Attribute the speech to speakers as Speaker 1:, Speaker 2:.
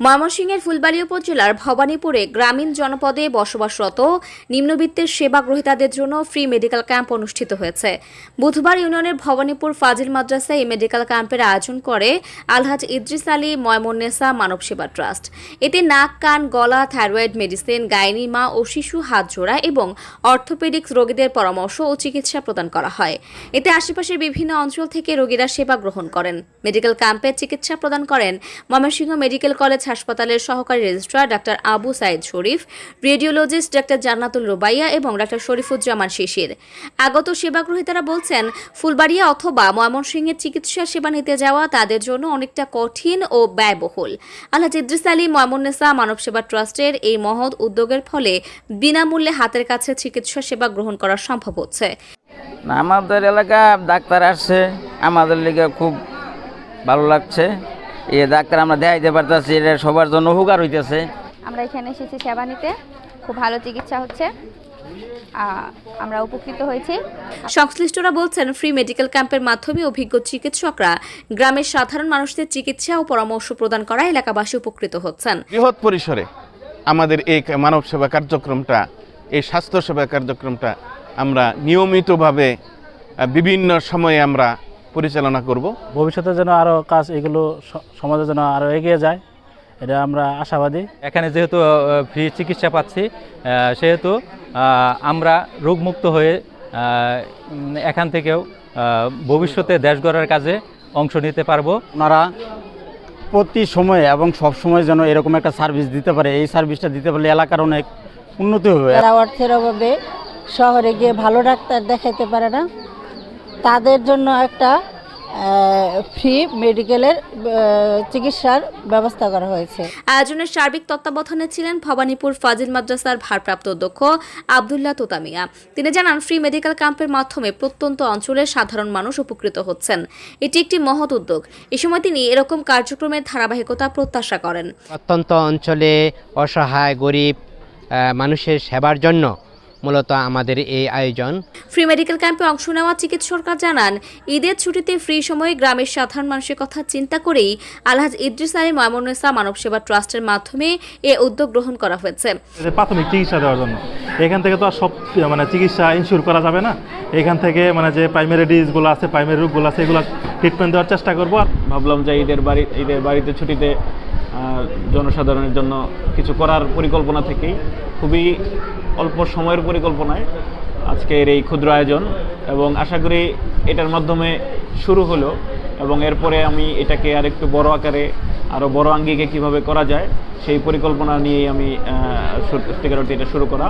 Speaker 1: ময়মনসিংহের ফুলবাড়ি উপজেলার ভবানীপুরে গ্রামীণ জনপদে বসবাসরত নিম্নবিত্তের সেবা গ্রহীতাদের জন্য ফ্রি মেডিকেল ক্যাম্প অনুষ্ঠিত হয়েছে। বুধবার ইউনিয়নের ভবানীপুর ফাজিল মাদ্রাসায় এই মেডিকেল ক্যাম্পের আয়োজন করে আলহাজ ইদ্রিস আলী ময়মন্নেসা মানব সেবা ট্রাস্ট। এতে নাক, কান, গলা, থাইরয়েড, মেডিসিন গাইনি মা ও শিশু হাত জোড়া এবং অর্থোপেডিক্স রোগীদের পরামর্শ ও চিকিৎসা প্রদান করা হয়। এতে আশেপাশের বিভিন্ন অঞ্চল থেকে রোগীরা সেবা গ্রহণ করেন। মেডিকেল ক্যাম্পে চিকিৎসা প্রদান করেন ময়মনসিংহ মেডিকেল কলেজ হাসপাতালের সহকারী registrar doctor Abu Sayeed Sharif, radiologist doctor Jannatul Rubaiya এবং ডাক্তার শরীফুজ্জামান শিশির। আগত সেবাগ্রহীতারা বলছেন, ফুলবাড়িয়া অথবা ময়মনসিংহের চিকিৎসা সেবা নিতে যাওয়া তাদের জন্য অনেকটা কঠিন ও ব্যয়বহুল। আল্লাহ ইদ্রিস আলী ময়মন্নেসা মানব সেবা ট্রাস্টের এই মহৎ উদ্যোগের ফলে বিনামূল্যে হাতের কাছে চিকিৎসা সেবা গ্রহণ করা সম্ভব হচ্ছে।
Speaker 2: আমাদের এলাকা ডাক্তার আসছে, আমাদের লিগে খুব ভালো লাগছে। এই ডাক্তার আমরা দেখাইতে পারতেছি এটা সবার জন্য উপকার হইতেছে।
Speaker 3: আমরা এখানে এসেছি সেবা নিতে খুব ভালো চিকিৎসা হচ্ছে। আমরা উপকৃত হয়েছি।
Speaker 1: সংশ্লিষ্টরা বলছেন ফ্রি মেডিকেল ক্যাম্পের মাধ্যমে অভিজ্ঞ চিকিৎসকরা গ্রামের সাধারণ মানুষদের চিকিৎসা ও পরামর্শ প্রদান করা এলাকাবাসী উপকৃত হচ্ছেন।
Speaker 4: বৃহৎ পরিসরে আমাদের এই মানব সেবা কার্যক্রমটা এই স্বাস্থ্য সেবা কার্যক্রমটা আমরা নিয়মিতভাবে বিভিন্ন সময়ে আমরা পরিচালনা করব।
Speaker 5: ভবিষ্যতে যেন আরও কাজ এগুলো স- সমাজে যেন আরও এগিয়ে যায় এটা আমরা আশাবাদী।
Speaker 6: এখানে যেহেতু ফ্রি চিকিৎসা পাচ্ছি সেহেতু আমরা রোগমুক্ত হয়ে এখান থেকেও ভবিষ্যতে দেশ গড়ার কাজে অংশ নিতে পারব।
Speaker 7: ওনারা প্রতি সময়ে এবং সব সময় যেন এরকম একটা সার্ভিস দিতে পারে এই সার্ভিসটা দিতে পারলে এলাকার অনেক উন্নতি হবে।
Speaker 8: তারা অর্থের অভাবে শহরে গিয়ে ভালো ডাক্তার দেখাইতে পারে না। তাদের জন্য একটা ফ্রি মেডিকেলের চিকিৎসার ব্যবস্থা করা হয়েছে।
Speaker 1: আয়োজনের সার্বিক তত্ত্বাবধানে ছিলেন ভবানীপুর ফাজিল মাদ্রাসার ভারপ্রাপ্ত অধ্যক্ষ আবদুল্লাহ তোতামিয়া। তিনি জানান ফ্রি মেডিকেল ক্যাম্পের মাধ্যমে প্রত্যন্ত অঞ্চলের সাধারণ মানুষ উপকৃত হচ্ছেন। এটি একটি মহৎ উদ্যোগ। এ সময় তিনি এরকম কার্যক্রমের ধারাবাহিকতা প্রত্যাশা করেন।
Speaker 9: প্রত্যন্ত অঞ্চলে অসহায় গরিব মানুষের সেবার জন্য মূলত আমাদের এই আয়োজন।
Speaker 1: ফ্রি মেডিকেল ক্যাম্পে অংশ নেওয়া চিকিৎসকরা জানান ঈদের ছুটিতে ফ্রি সময়ে গ্রামের সাধারণ মানুষের কথা চিন্তা করেই আলহাজ ইদ্রিস আলী ময়মনসা মানব সেবা ট্রাস্টের মাধ্যমে এ উদ্যোগ গ্রহণ করা হয়েছে।
Speaker 5: প্রাথমিক চিকিৎসা দেওয়ার জন্য। এখান থেকে তো আর সব মানে চিকিৎসা ইনশিওর করা যাবে না। এখান থেকে মানে যে প্রাইমারি ডিজিজগুলো আছে প্রাইমারি রোগগুলো আছে এগুলো ট্রিটমেন্ট দেওয়ার চেষ্টা করব।
Speaker 10: ভাবলাম যে ঈদের বাড়ি ঈদের বাড়িতে ছুটিতে জনসাধারণের জন্য কিছু করার পরিকল্পনা থেকেই, খুবই অল্প সময়ের পরিকল্পনায় আজকের এই ক্ষুদ্র আয়োজন এবং আশা করি এটার মাধ্যমে শুরু হলো এবং এরপরে আমি এটাকে আর একটু বড় আকারে আরও বড় আঙ্গিকে কীভাবে করা যায়, সেই পরিকল্পনা নিয়েই আমি সত্যিকার এটা শুরু করা।